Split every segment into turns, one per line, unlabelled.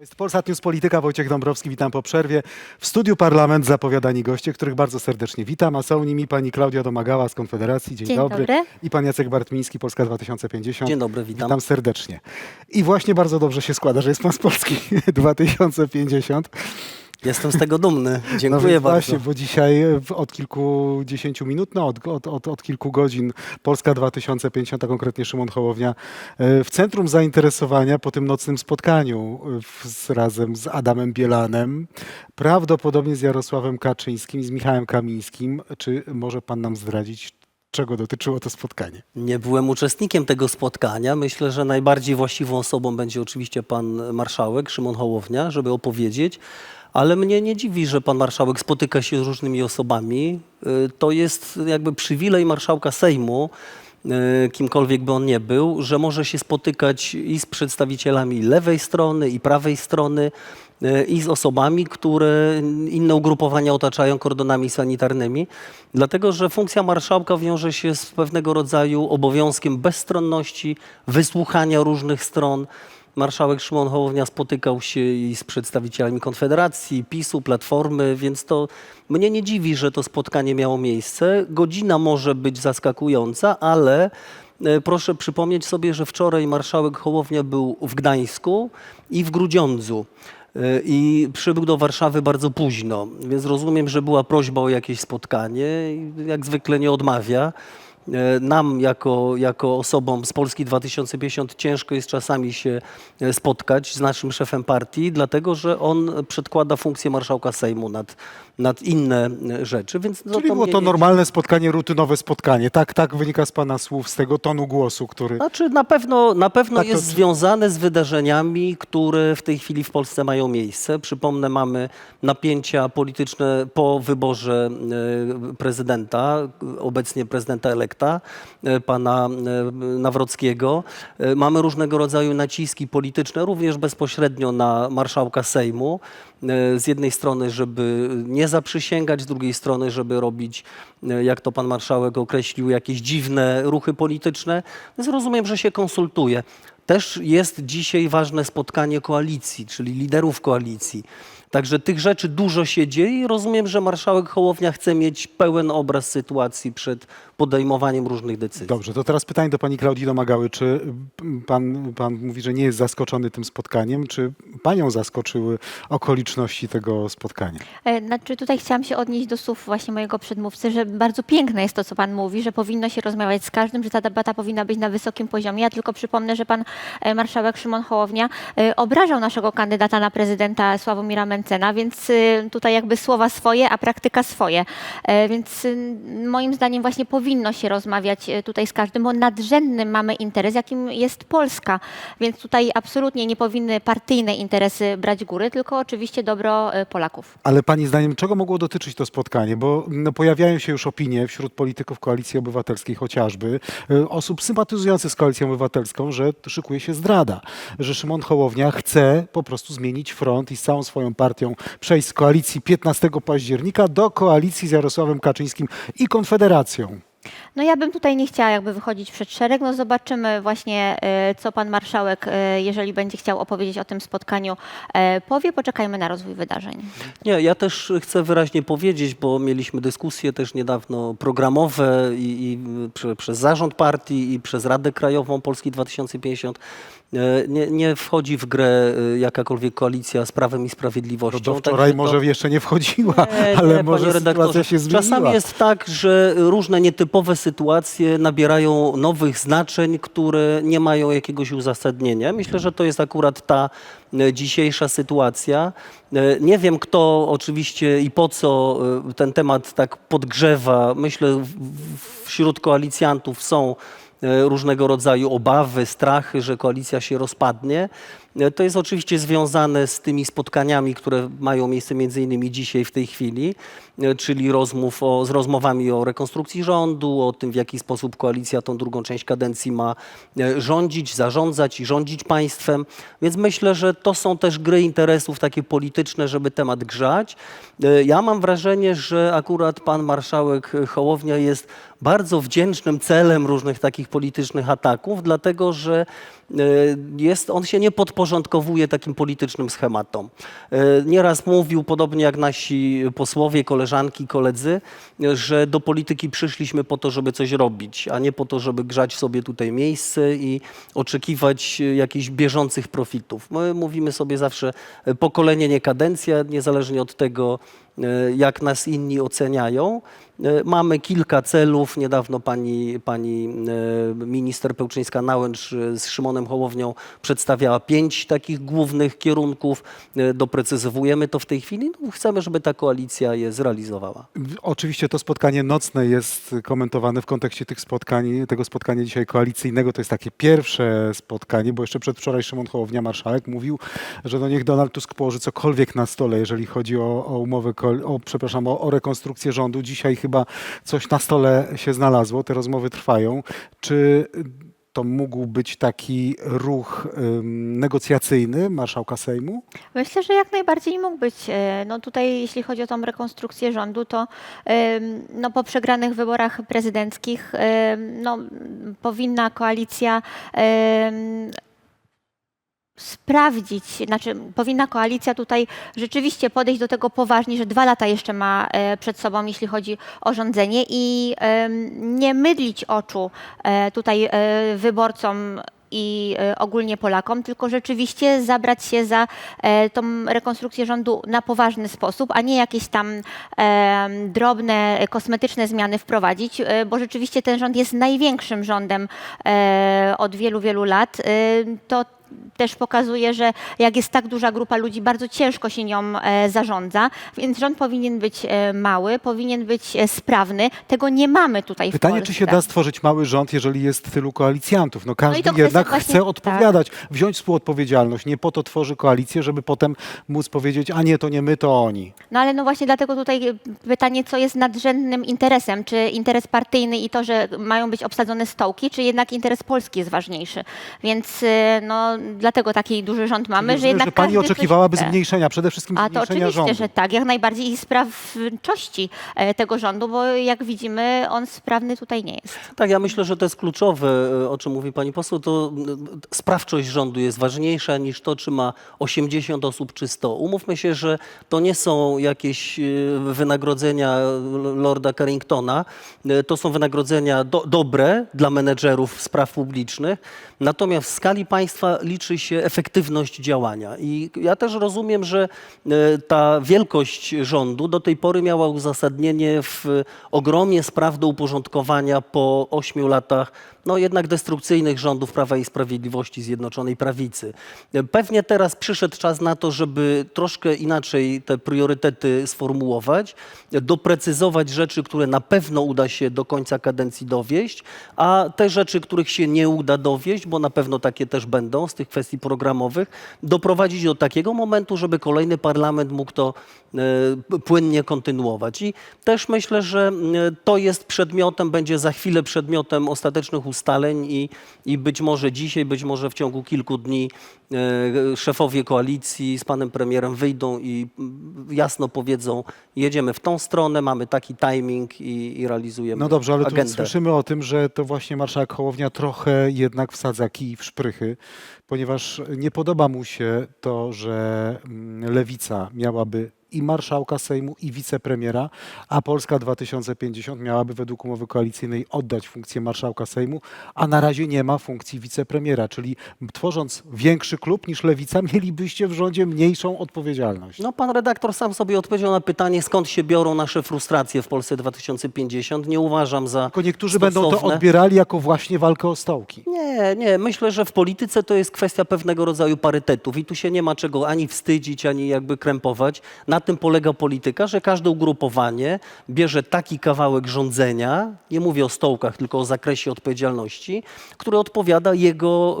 Jest Polsat News Polityka, Wojciech Dąbrowski, witam po przerwie. W studiu Parlament zapowiadani goście, których bardzo serdecznie witam, a są nimi pani Klaudia Domagała z Konfederacji, dzień,
Dzień dobry.
i pan Jacek Bartmiński, Polska 2050.
Dzień dobry, witam.
Witam serdecznie. I właśnie bardzo dobrze się składa, że jest pan z Polski 2050.
Jestem z tego dumny.
No
Dziękuję
więc
bardzo.
właśnie, bo dzisiaj e, od kilkudziesięciu minut, no od, od, od, od kilku godzin Polska 2050, a konkretnie Szymon Hołownia e, w centrum zainteresowania po tym nocnym spotkaniu e, z, razem z Adamem Bielanem, prawdopodobnie z Jarosławem Kaczyńskim, z Michałem Kamińskim. Czy może pan nam zdradzić, czego dotyczyło to spotkanie?
Nie byłem uczestnikiem tego spotkania. Myślę, że najbardziej właściwą osobą będzie oczywiście pan marszałek Szymon Hołownia, żeby opowiedzieć. Ale mnie nie dziwi, że pan marszałek spotyka się z różnymi osobami. Y, To jest jakby przywilej marszałka Sejmu, y, kimkolwiek by on nie był, że może się spotykać i z przedstawicielami lewej strony, i prawej strony, i z osobami, które inne ugrupowania otaczają kordonami sanitarnymi, dlatego że funkcja marszałka wiąże się z pewnego rodzaju obowiązkiem bezstronności, wysłuchania różnych stron. Marszałek Szymon Hołownia spotykał się i z przedstawicielami Konfederacji, PiSu, Platformy, więc to mnie nie dziwi, że to spotkanie miało miejsce. Godzina może być zaskakująca, ale e, proszę przypomnieć sobie, że wczoraj marszałek Hołownia był w Gdańsku i w Grudziądzu. I przybył do Warszawy bardzo późno, więc rozumiem, że była prośba o jakieś spotkanie. i Jak zwykle nie odmawia. E, Nam, jako, jako osobom z Polski 2050, ciężko jest czasami się e, spotkać z naszym szefem partii, dlatego że on przedkłada funkcję marszałka Sejmu nad, nad inne e, rzeczy. Więc
Czyli było to normalne spotkanie, rutynowe spotkanie. Tak, tak wynika z pana słów, z tego tonu głosu, który...
Znaczy na pewno, na pewno
Tak, to
jest
czy-
związane z wydarzeniami, które w tej chwili w Polsce mają miejsce. Przypomnę, mamy napięcia polityczne po wyborze prezydenta, obecnie prezydenta elekta, e, pana e, Nawrockiego. E, Mamy różnego rodzaju naciski polityczne, również bezpośrednio na marszałka Sejmu. Z jednej strony, żeby nie zaprzysięgać, z drugiej strony, żeby robić, jak to pan marszałek określił, jakieś dziwne ruchy polityczne. Więc rozumiem, że się konsultuje. Też jest dzisiaj ważne spotkanie koalicji, czyli liderów koalicji. Także tych rzeczy dużo się dzieje i rozumiem, że marszałek Hołownia chce mieć pełen obraz sytuacji przed podejmowaniem różnych decyzji.
Dobrze, to teraz pytanie do pani Klaudii Domagały. Czy mm, pan, pan mówi, że nie jest zaskoczony tym spotkaniem? Czy panią zaskoczyły okoliczności tego spotkania?
E, Znaczy tutaj chciałam się odnieść do słów właśnie mojego przedmówcy, że bardzo piękne jest to, co pan mówi, że powinno się rozmawiać z każdym, że ta debata powinna być na wysokim poziomie. Ja tylko przypomnę, że pan e, marszałek Szymon Hołownia e, obrażał naszego kandydata na prezydenta Sławomira Mencena, więc e, tutaj jakby słowa swoje, a praktyka swoje. E, Więc e, moim zdaniem właśnie powinno się rozmawiać e, tutaj z każdym, bo nadrzędnym mamy interes, jakim jest Polska. Więc tutaj absolutnie nie powinny partyjne interesy brać góry, tylko oczywiście dobro Polaków.
Ale pani zdaniem, czego mogło dotyczyć to spotkanie? Bo no, pojawiają się już opinie wśród polityków Koalicji Obywatelskiej chociażby, y, osób sympatyzujących z Koalicją Obywatelską, że szykuje się zdrada, że Szymon Hołownia chce po prostu zmienić front i z całą swoją partią przejść z koalicji 15 października do koalicji z Jarosławem Kaczyńskim i Konfederacją.
No ja bym tutaj nie chciała jakby wychodzić przed szereg. No zobaczymy właśnie, e, co pan marszałek, e, jeżeli będzie chciał opowiedzieć o tym spotkaniu, e, powie. Poczekajmy na rozwój wydarzeń.
Nie, ja też chcę wyraźnie powiedzieć, bo mieliśmy dyskusje też niedawno programowe i, i prze, przez zarząd partii i przez Radę Krajową Polski 2050. E, Nie, nie wchodzi w grę e, jakakolwiek koalicja z Prawem i Sprawiedliwością.
Do
także
wczoraj
to-
może jeszcze nie wchodziła,
Nie,
ale
nie,
może sytuacja się zmieniła.
Czasami jest tak, że różne nietypowe sytuacje nabierają nowych znaczeń, które nie mają jakiegoś uzasadnienia. Myślę, że to jest akurat ta e, dzisiejsza sytuacja. Nie wiem, kto oczywiście i po co ten temat tak podgrzewa. Myślę, wśród koalicjantów są różnego rodzaju obawy, strachy, że koalicja się rozpadnie. E, To jest oczywiście związane z tymi spotkaniami, które mają miejsce między innymi dzisiaj w tej chwili, e, czyli rozmów o, z rozmowami o rekonstrukcji rządu, o tym w jaki sposób koalicja tą drugą część kadencji ma e, rządzić, zarządzać i rządzić państwem. Więc myślę, że to są też gry interesów takie polityczne, żeby temat grzać. E, Ja mam wrażenie, że akurat pan marszałek Hołownia jest bardzo wdzięcznym celem różnych takich politycznych ataków, dlatego że e, jest, on się nie podporządkowuje takim politycznym schematom. E, Nieraz mówił, podobnie jak nasi posłowie, koleżanki, koledzy, e, że do polityki przyszliśmy po to, żeby coś robić, a nie po to, żeby grzać sobie tutaj miejsce i oczekiwać e, jakichś bieżących profitów. My mówimy sobie zawsze e, pokolenie, nie kadencja, niezależnie od tego, jak nas inni oceniają. E, Mamy kilka celów. Niedawno pani, pani e, minister Pełczyńska-Nałęcz e, z Szymonem Hołownią przedstawiała pięć takich głównych kierunków. E, Doprecyzowujemy to w tej chwili. No, chcemy, żeby ta koalicja je zrealizowała.
Oczywiście to spotkanie nocne jest komentowane w kontekście tych spotkań, tego spotkania dzisiaj koalicyjnego. To jest takie pierwsze spotkanie, bo jeszcze przedwczoraj Szymon Hołownia, marszałek, mówił, że no niech Donald Tusk położy cokolwiek na stole, jeżeli chodzi o, o umowę, koal- o, przepraszam, o, o rekonstrukcję rządu. Dzisiaj chyba coś na stole się znalazło, te rozmowy trwają. Czy to mógł być taki ruch negocjacyjny marszałka Sejmu?
Myślę, że jak najbardziej mógł być. E, No tutaj, jeśli chodzi o tą rekonstrukcję rządu, to no, po przegranych wyborach prezydenckich no, powinna koalicja sprawdzić, znaczy powinna koalicja tutaj rzeczywiście podejść do tego poważnie, że dwa lata jeszcze ma e, przed sobą, jeśli chodzi o rządzenie i nie mydlić oczu e, tutaj e, wyborcom i ogólnie Polakom, tylko rzeczywiście zabrać się za tą rekonstrukcję rządu na poważny sposób, a nie jakieś tam drobne, kosmetyczne zmiany wprowadzić, bo rzeczywiście ten rząd jest największym rządem od wielu, wielu lat. To też pokazuje, że jak jest tak duża grupa ludzi, bardzo ciężko się nią e, zarządza, więc rząd powinien być e, mały, powinien być e, sprawny. Tego nie mamy tutaj w
Pytanie,
Polsce.
czy się da stworzyć mały rząd, jeżeli jest tylu koalicjantów? No każdy
i to kwestia
jednak
właśnie-
chce odpowiadać, wziąć współodpowiedzialność. Nie po to tworzy koalicję, żeby potem móc powiedzieć, a nie, to nie my, to oni.
No ale no właśnie dlatego tutaj pytanie, co jest nadrzędnym interesem? Czy interes partyjny i to, że mają być obsadzone stołki, czy jednak interes Polski jest ważniejszy? Więc e, no dlatego taki duży rząd mamy,
Rozumiem,
że jednak
że pani
każdy coś
oczekiwałaby
chce.
zmniejszenia, przede wszystkim
A to
zmniejszenia
oczywiście,
rządu.
że tak, jak najbardziej i sprawczości e, tego rządu, bo jak widzimy, on sprawny tutaj nie jest.
Tak, ja myślę, że to jest kluczowe, e, o czym mówi pani poseł, to mm, sprawczość rządu jest ważniejsza niż to, czy ma 80 osób czy 100. Umówmy się, że to nie są jakieś e, wynagrodzenia Lorda Carringtona, E, to są wynagrodzenia do, dobre dla menedżerów spraw publicznych, natomiast w skali państwa liczy się efektywność działania. I ja też rozumiem, że e, ta wielkość rządu do tej pory miała uzasadnienie w ogromie spraw do uporządkowania po ośmiu latach no jednak destrukcyjnych rządów Prawa i Sprawiedliwości Zjednoczonej Prawicy. E, Pewnie teraz przyszedł czas na to, żeby troszkę inaczej te priorytety sformułować, e, doprecyzować rzeczy, które na pewno uda się do końca kadencji dowieść, a te rzeczy, których się nie uda dowieść, bo na pewno takie też będą tych kwestii programowych, doprowadzić do takiego momentu, żeby kolejny parlament mógł to e, płynnie kontynuować. I też myślę, że e, to jest przedmiotem, będzie za chwilę przedmiotem ostatecznych ustaleń i, i być może dzisiaj, być może w ciągu kilku dni szefowie koalicji z panem premierem wyjdą i jasno powiedzą, jedziemy w tą stronę, mamy taki timing i, i realizujemy
No dobrze, ale tu
agendę.
słyszymy o tym, że to właśnie marszałek Hołownia trochę jednak wsadza kij w szprychy, ponieważ nie podoba mu się to, że mm, lewica miałaby i marszałka Sejmu, i wicepremiera, a Polska 2050 miałaby według umowy koalicyjnej oddać funkcję marszałka Sejmu, a na razie nie ma funkcji wicepremiera, czyli tworząc większy klub niż lewica, mielibyście w rządzie mniejszą odpowiedzialność.
No, pan redaktor sam sobie odpowiedział na pytanie, skąd się biorą nasze frustracje w Polsce 2050. Nie uważam za
Tylko niektórzy będą to
stosowne.
odbierali jako właśnie walkę o stołki.
Nie, nie. Myślę, że w polityce to jest kwestia pewnego rodzaju parytetów i tu się nie ma czego ani wstydzić, ani jakby krępować. Na tym polega polityka, że każde ugrupowanie bierze taki kawałek rządzenia, nie mówię o stołkach, tylko o zakresie odpowiedzialności, który odpowiada jego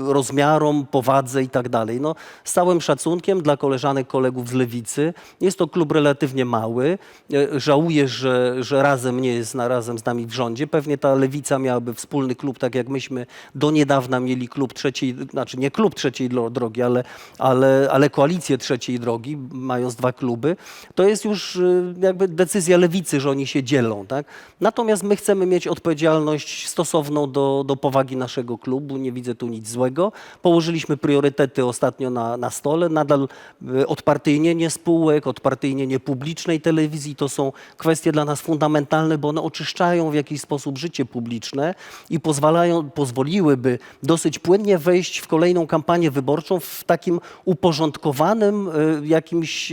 y, rozmiarom, powadze i tak dalej. No, z całym szacunkiem dla koleżanek, kolegów z Lewicy, jest to klub relatywnie mały. E, Żałuję, że, że razem nie jest na, razem z nami w rządzie. Pewnie ta Lewica miałaby wspólny klub, tak jak myśmy do niedawna mieli klub trzeciej, znaczy nie klub trzeciej dro- drogi, ale, ale, ale koalicję trzeciej drogi, mając dwa kluby, to jest już y, jakby decyzja lewicy, że oni się dzielą. Tak? Natomiast my chcemy mieć odpowiedzialność stosowną do, do powagi naszego klubu, nie widzę tu nic złego. Położyliśmy priorytety ostatnio na, na stole, nadal y, odpartyjnienie spółek, odpartyjnienie publicznej telewizji to są kwestie dla nas fundamentalne, bo one oczyszczają w jakiś sposób życie publiczne i pozwalają, pozwoliłyby dosyć płynnie wejść w kolejną kampanię wyborczą w takim uporządkowanym y, jakimś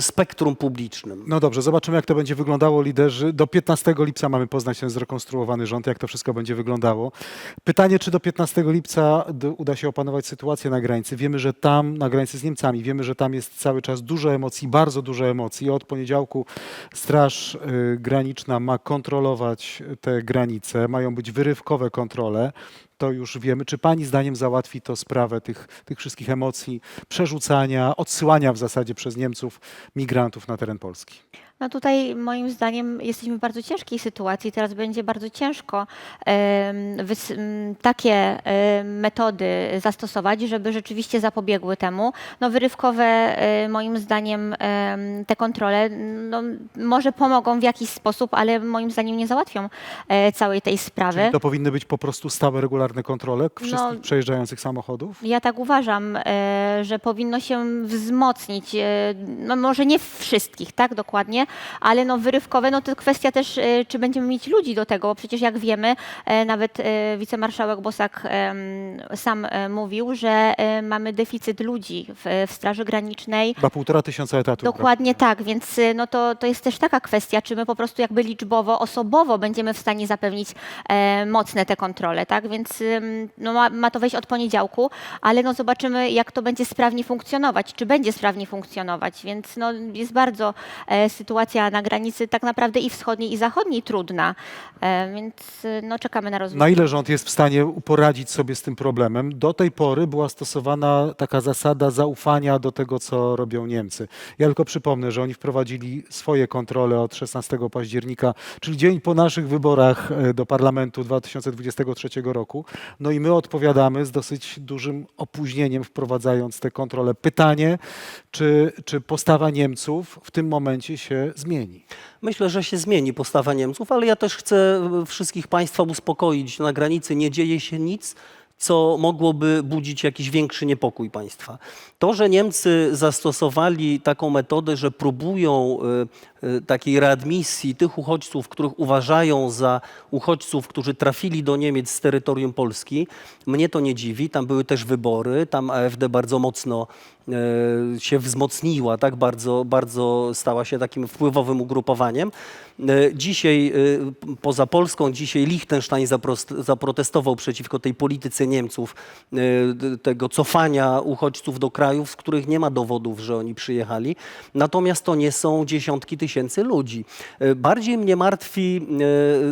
spektrum publicznym.
No dobrze, zobaczymy jak to będzie wyglądało, liderzy. Do 15 lipca mamy poznać ten zrekonstruowany rząd, jak to wszystko będzie wyglądało. Pytanie, czy do 15 lipca uda się opanować sytuację na granicy. Wiemy, że tam, na granicy z Niemcami, wiemy, że tam jest cały czas dużo emocji, bardzo dużo emocji. Od poniedziałku Straż y, Graniczna ma kontrolować te granice, mają być wyrywkowe kontrole. To już wiemy. Czy pani zdaniem załatwi to sprawę tych, tych wszystkich emocji, przerzucania, odsyłania w zasadzie przez Niemców migrantów na teren Polski?
No tutaj moim zdaniem jesteśmy w bardzo ciężkiej sytuacji. Teraz będzie bardzo ciężko takie metody zastosować, żeby rzeczywiście zapobiegły temu. No wyrywkowe e, moim zdaniem em, te kontrole no, może pomogą w jakiś sposób, ale moim zdaniem nie załatwią e, całej tej sprawy.
Czyli to powinny być po prostu stałe, regularne kontrole wszystkich
No,
przejeżdżających samochodów?
Ja tak uważam, e, że powinno się wzmocnić, e, no może nie wszystkich, tak dokładnie, ale no wyrywkowe, no to kwestia też, e, czy będziemy mieć ludzi do tego, bo przecież jak wiemy, e, nawet e, wicemarszałek Bosak sam mówił, że mamy deficyt ludzi w, w Straży Granicznej.
Chyba półtora tysiąca etatów.
Dokładnie tak, więc y, no to, to jest też taka kwestia, czy my po prostu jakby liczbowo, osobowo będziemy w stanie zapewnić mocne te kontrole, tak? Więc no ma, ma to wejść od poniedziałku, ale no zobaczymy, jak to będzie sprawnie funkcjonować, czy będzie sprawnie funkcjonować, więc no jest bardzo e, sytuacja na granicy tak naprawdę i wschodniej, i zachodniej trudna, e, więc y, no czekamy na rozwój.
Na ile rząd jest w stanie poradzić sobie z tym problemem? Do tej pory była stosowana taka zasada zaufania do tego, co robią Niemcy. Ja tylko przypomnę, że oni wprowadzili swoje kontrole od 16 października, czyli dzień po naszych wyborach e, do parlamentu 2023 roku. No i my odpowiadamy z dosyć dużym opóźnieniem, wprowadzając te kontrole. Pytanie, czy, czy postawa Niemców w tym momencie się zmieni?
Myślę, że się zmieni postawa Niemców, ale ja też chcę e, wszystkich Państwa uspokoić. Na granicy nie dzieje się nic, co mogłoby budzić jakiś większy niepokój państwa. To, że Niemcy zastosowali taką metodę, że próbują e, e, takiej readmisji tych uchodźców, których uważają za uchodźców, którzy trafili do Niemiec z terytorium Polski, mnie to nie dziwi. Tam były też wybory, tam AfD bardzo mocno e, się wzmocniła, tak bardzo, bardzo stała się takim wpływowym ugrupowaniem. Dzisiaj, poza Polską, dzisiaj Liechtenstein zaprotestował przeciwko tej polityce Niemców, d- tego cofania uchodźców do krajów, z których nie ma dowodów, że oni przyjechali. Natomiast to nie są dziesiątki tysięcy ludzi. E, Bardziej mnie martwi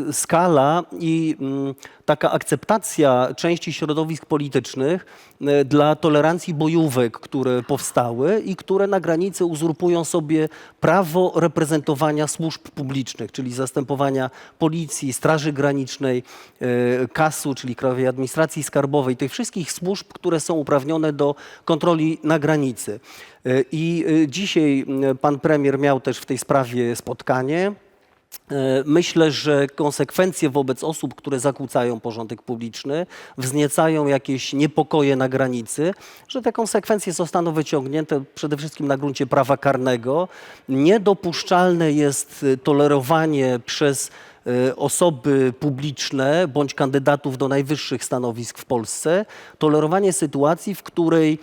e, skala i mm, taka akceptacja części środowisk politycznych e, dla tolerancji bojówek, które powstały i które na granicy uzurpują sobie prawo reprezentowania służb publicznych, czyli zastępowania policji, Straży Granicznej, e, KAS-u, czyli Krajowej Administracji Skarbowej, tych wszystkich służb, które są uprawnione do kontroli na granicy. E, I dzisiaj pan premier miał też w tej sprawie spotkanie. E, Myślę, że konsekwencje wobec osób, które zakłócają porządek publiczny, wzniecają jakieś niepokoje na granicy, że te konsekwencje zostaną wyciągnięte przede wszystkim na gruncie prawa karnego. Niedopuszczalne jest e, tolerowanie przez e, osoby publiczne bądź kandydatów do najwyższych stanowisk w Polsce, tolerowanie sytuacji, w której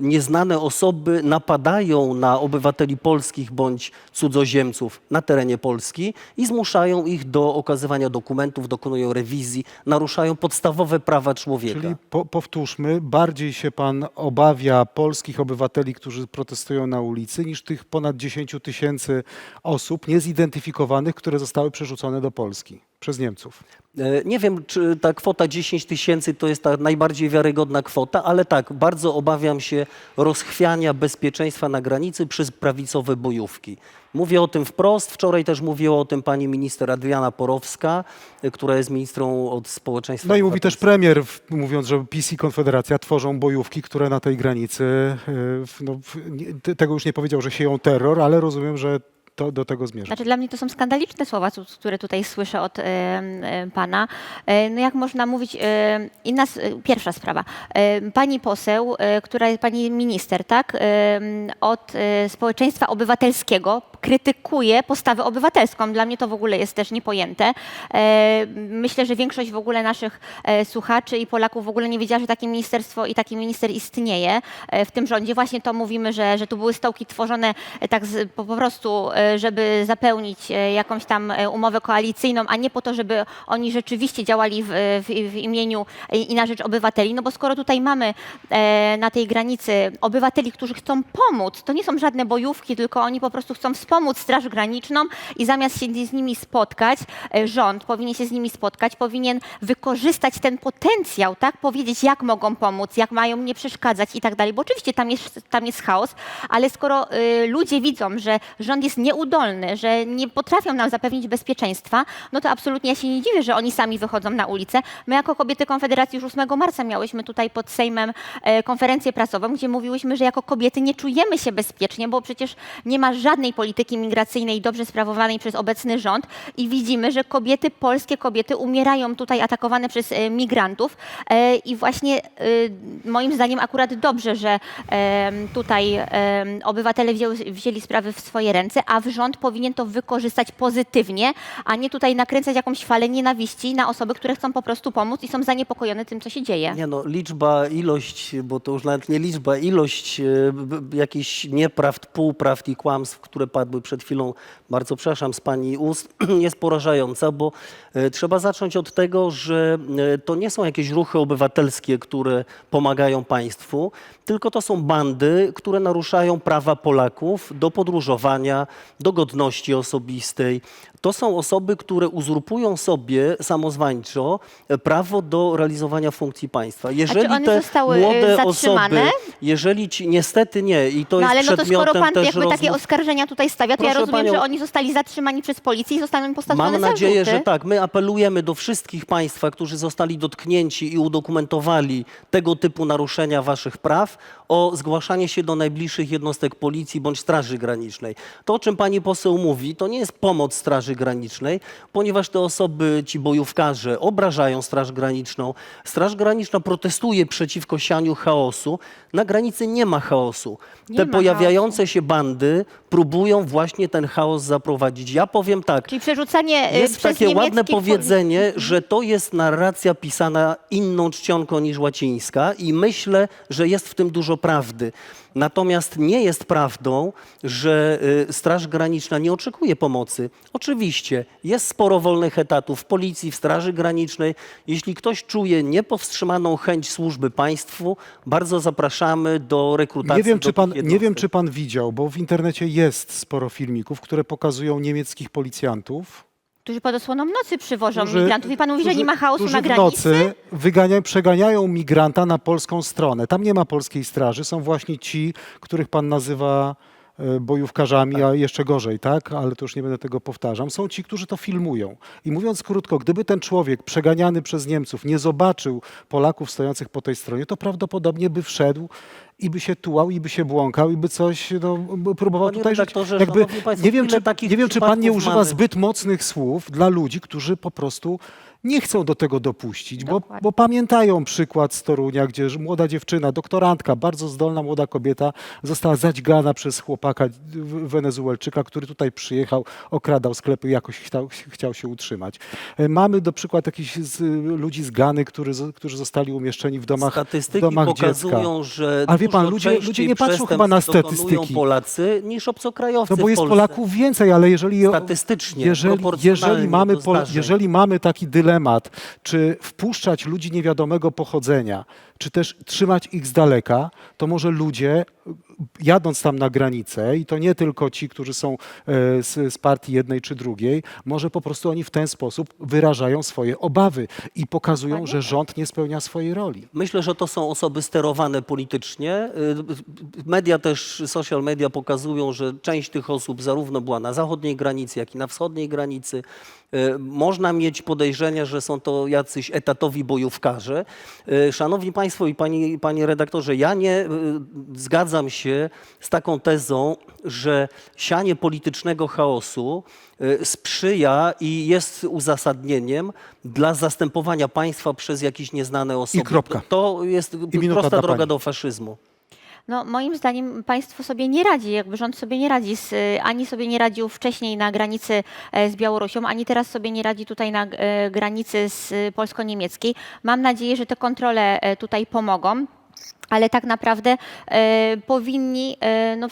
nieznane osoby napadają na obywateli polskich bądź cudzoziemców na terenie Polski i zmuszają ich do okazywania dokumentów, dokonują rewizji, naruszają podstawowe prawa człowieka.
Czyli po, powtórzmy, bardziej się pan obawia polskich obywateli, którzy protestują na ulicy, niż tych ponad 10 tysięcy osób niezidentyfikowanych, które zostały przerzucone do Polski. Przez Niemców.
E, Nie wiem, czy ta kwota 10 tysięcy to jest ta najbardziej wiarygodna kwota, ale tak, bardzo obawiam się rozchwiania bezpieczeństwa na granicy przez prawicowe bojówki. Mówię o tym wprost. Wczoraj też mówiła o tym pani minister Adriana Porowska, e, która jest ministrą od społeczeństwa.
No i mówi też premier, mówiąc, że PiS i Konfederacja tworzą bojówki, które na tej granicy, w- no, tego już nie powiedział, że sieją terror, ale rozumiem, że to do tego zmierza.
Znaczy dla mnie to są skandaliczne słowa, które tutaj słyszę od e, e, pana. E, no jak można mówić, e, inna, s- e, pierwsza sprawa. E, pani poseł, e, która jest pani minister, tak, e, od e, społeczeństwa obywatelskiego krytykuje postawę obywatelską. Dla mnie to w ogóle jest też niepojęte. E, myślę, że większość w ogóle naszych e, słuchaczy i Polaków w ogóle nie wiedziała, że takie ministerstwo i taki minister istnieje e, w tym rządzie. Właśnie to mówimy, że, że tu były stołki tworzone tak z, po, prostu, żeby zapełnić jakąś tam umowę koalicyjną, a nie po to, żeby oni rzeczywiście działali w, w, w imieniu i na rzecz obywateli. No bo skoro tutaj mamy na tej granicy obywateli, którzy chcą pomóc, to nie są żadne bojówki, tylko oni po prostu chcą wspomóc Straż Graniczną i zamiast się z nimi spotkać, e, rząd powinien się z nimi spotkać, powinien wykorzystać ten potencjał, tak? Powiedzieć, jak mogą pomóc, jak mają nie przeszkadzać i tak dalej, bo oczywiście tam jest, tam jest chaos, ale skoro y, ludzie widzą, że rząd jest nieudolny, że nie potrafią nam zapewnić bezpieczeństwa, no to absolutnie ja się nie dziwię, że oni sami wychodzą na ulicę. My jako kobiety Konfederacji już 8 marca miałyśmy tutaj pod Sejmem e, konferencję prasową, gdzie mówiłyśmy, że jako kobiety nie czujemy się bezpiecznie, bo przecież nie ma żadnej polityki migracyjnej dobrze sprawowanej przez obecny rząd i widzimy, że kobiety, polskie kobiety umierają tutaj atakowane przez e, migrantów e, i właśnie e, moim zdaniem akurat dobrze, że tutaj obywatele wzięli sprawy w swoje ręce, a rząd powinien to wykorzystać pozytywnie, a nie tutaj nakręcać jakąś falę nienawiści na osoby, które chcą po prostu pomóc i są zaniepokojone tym, co się dzieje.
Nie no, liczba, ilość, bo to już nawet nie liczba, ilość jakichś nieprawd, półprawd i kłamstw, które padły przed chwilą, bardzo przepraszam, z pani ust, jest porażająca, bo e, trzeba zacząć od tego, że e, to nie są jakieś ruchy obywatelskie, które pomagają państwu, tylko to są bandy, które naruszają prawa Polaków do podróżowania, do godności osobistej. To są osoby, które uzurpują sobie samozwańczo prawo do realizowania funkcji państwa. Jeżeli
one
te
zostały, e,
młode
zatrzymane?
osoby, jeżeli ci, niestety nie, i to
No
jest
ale no to
przedmiotem
skoro pan
też
jakby takie
rozmów,
oskarżenia tutaj stawia, to ja
Proszę
rozumiem,
panią-
że oni zostali zatrzymani przez policję i zostaną im postawione
Mam nadzieję,
zarzuty.
że tak. My apelujemy do wszystkich państwa, którzy zostali dotknięci i udokumentowali tego typu naruszenia waszych praw, o zgłaszanie się do najbliższych jednostek policji bądź Straży Granicznej. To, o czym pani poseł mówi, to nie jest pomoc Straży Granicznej, ponieważ te osoby, ci bojówkarze, obrażają Straż Graniczną. Straż Graniczna protestuje przeciwko sianiu chaosu. Na granicy nie ma chaosu.
Nie
Te
ma
pojawiające się bandy próbują właśnie ten chaos zaprowadzić. Ja powiem tak.
Czyli przerzucanie y,
Jest
przez
takie ładne
niemieckich
powiedzenie, że to jest narracja pisana inną czcionką niż łacińska i myślę, że jest w tym dużo prawdy. Natomiast nie jest prawdą, że y, Straż Graniczna nie oczekuje pomocy. Oczywiście jest sporo wolnych etatów w policji, w Straży Granicznej. Jeśli ktoś czuje niepowstrzymaną chęć służby państwu, bardzo zapraszamy do rekrutacji.
Nie wiem, czy pan, nie wiem, czy pan widział, bo w internecie jest sporo filmików, które pokazują niemieckich policjantów,
którzy pod osłoną nocy przywożą
którzy-
migrantów. I pan mówi, że
którzy-
nie ma chaosu
którzy
na
w
granicy?
nocy wyganiają, przeganiają migranta na polską stronę. Tam nie ma polskiej straży, są właśnie ci, których pan nazywa bojówkarzami, a jeszcze gorzej, tak? Ale to już nie będę tego powtarzam. Są ci, którzy to filmują. I mówiąc krótko, gdyby ten człowiek przeganiany przez Niemców nie zobaczył Polaków stojących po tej stronie, to prawdopodobnie by wszedł i by się tułał, i by się błąkał, i by coś no, próbował
Panie
tutaj żyć. Jakby,
państwo,
nie wiem, czy, nie wiem, czy pan nie używa
mamy?
zbyt mocnych słów dla ludzi, którzy po prostu nie chcą do tego dopuścić, bo, bo pamiętają przykład z Torunia, gdzie młoda dziewczyna, doktorantka, bardzo zdolna młoda kobieta została zadźgana przez chłopaka w- Wenezuelczyka, który tutaj przyjechał, okradał sklepy i jakoś chciał, chciał się utrzymać. E, Mamy do przykład jakichś z, ludzi z Gany, którzy, zostali umieszczeni w domach, w
Statystyki
domach
pokazują,
dziecka.
że
Ale wie pan, ludzie- ludzie nie patrzą chyba na statystyki.
Polacy niż obcokrajowcy
No bo
w
jest. Polaków więcej, ale jeżeli,
Statystycznie,
jeżeli, jeżeli, mamy, jeżeli mamy taki dylemat, czy wpuszczać ludzi niewiadomego pochodzenia, czy też trzymać ich z daleka, to może ludzie jadąc tam na granicę, i to nie tylko ci, którzy są e, z, z partii jednej czy drugiej, może po prostu oni w ten sposób wyrażają swoje obawy i pokazują,
Dokładnie
że
tak.
rząd nie spełnia swojej roli.
Myślę, że to są osoby sterowane politycznie. Y, Media też, social media pokazują, że część tych osób zarówno była na zachodniej granicy, jak i na wschodniej granicy. Y, Można mieć podejrzenia, że są to jacyś etatowi bojówkarze. Y, Szanowni Państwo i Panie, panie redaktorze, ja nie y, zgadzam się z taką tezą, że sianie politycznego chaosu y, sprzyja i jest uzasadnieniem dla zastępowania państwa przez jakieś nieznane osoby.
kropka.
To jest
minuta
prosta
dla
droga
pani.
do faszyzmu.
No, moim zdaniem państwo sobie nie radzi, jakby rząd sobie nie radzi, z, y, ani sobie nie radził wcześniej na granicy e, z Białorusią, ani teraz sobie nie radzi tutaj na e, granicy z y, polsko-niemieckiej. Mam nadzieję, że te kontrole e, tutaj pomogą. Ale tak naprawdę e, powinni, e, no,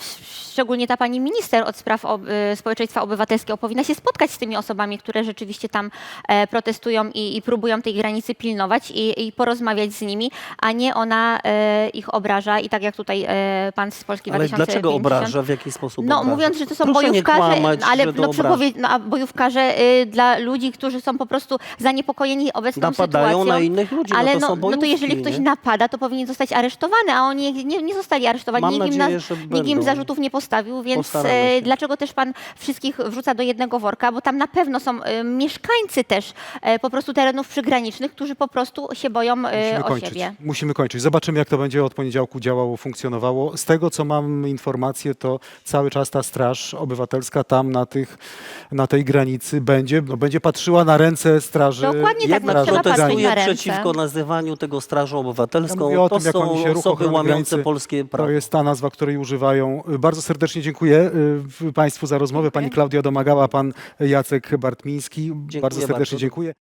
szczególnie ta pani minister od spraw ob, e, społeczeństwa obywatelskiego, powinna się spotkać z tymi osobami, które rzeczywiście tam e, protestują i, i próbują tej granicy pilnować i, i porozmawiać z nimi, a nie ona e, ich obraża i tak jak tutaj e, pan z Polski
Ale
2050.
dlaczego obraża? W jaki sposób
No
obraża?
mówiąc, że to są
Proszę
bojówkarze,
kłamać,
ale no, przypowie- no, a bojówkarze y, dla ludzi, którzy są po prostu zaniepokojeni obecną
Napadają
sytuacją.
na innych ludzi, no
ale
to
no,
są
no to
bojówki,
jeżeli ktoś
nie?
napada, to powinien zostać aresztowany, a oni nie, nie zostali aresztowani.
Mam
nikt, im
nadzieję, że
nikt im zarzutów nie postawił, więc e, dlaczego też pan wszystkich wrzuca do jednego worka? Bo tam na pewno są e, mieszkańcy też e, po prostu terenów przygranicznych, którzy po prostu się boją e,
Musimy
o
kończyć.
siebie.
Musimy kończyć. Zobaczymy, jak to będzie od poniedziałku działało, funkcjonowało. Z tego, co mam informację, to cały czas ta Straż Obywatelska tam na, tych, na tej granicy będzie, no, będzie patrzyła na ręce straży.
Dokładnie tak,
Jednak
no, trzeba patrzeć
protestuję
na ręce.
przeciwko nazywaniu tego Strażą
Ja
Obywatelską.
mówię o
to
tym, jak oni
są
się ruch
osoby łamiące
granicy.
polskie prawo.
To jest ta nazwa, której używają. Bardzo serdecznie dziękuję y, Państwu za rozmowę. Pani Klaudia Domagała, Pan Jacek Bartmiński. Bardzo serdecznie
bardzo.
dziękuję.